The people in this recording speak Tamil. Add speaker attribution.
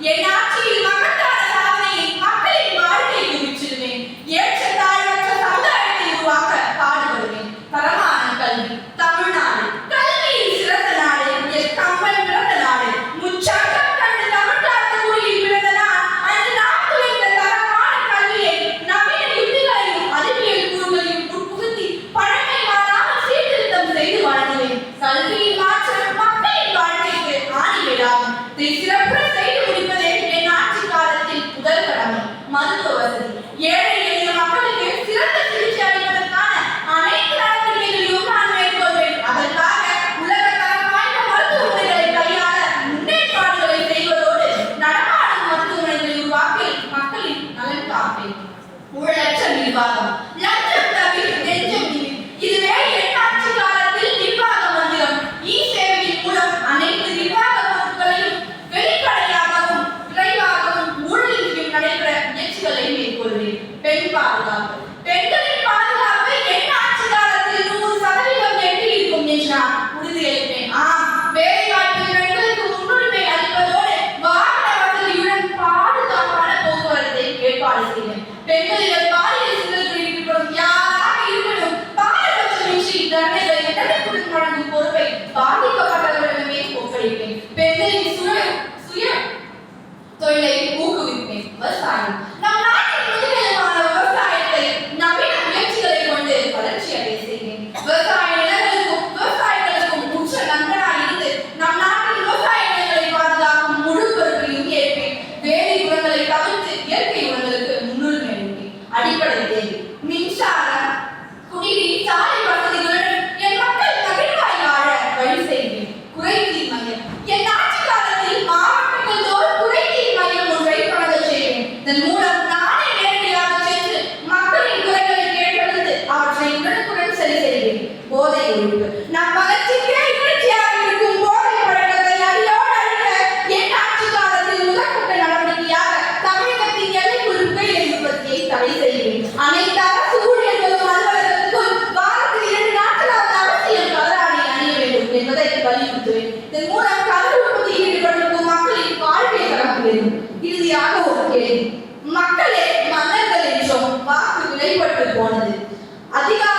Speaker 1: E aí, na aquila, நிர்வாகம். லஞ்சம் தவிர காலத்தில் நிர்வாக மந்திரம். இ சேவையின் மூலம் அனைத்து நிர்வாக பொருட்களையும் வெளிப்படையாகவும் விரைவாகவும் ஊழலுக்கு நடைபெற முயற்சிகளை மேற்கொள்வேன். பெண் பாதுகாப்பு. பெண்களின் சுய சுய தொழிலை ஊக்குவிப்பேன். விவசாயம். இறுதியாக ஒரு கேள்வி மக்களே மன்னர்கள் என்றும் வாக்கு விலைப்பட்டு போனது. அதிகார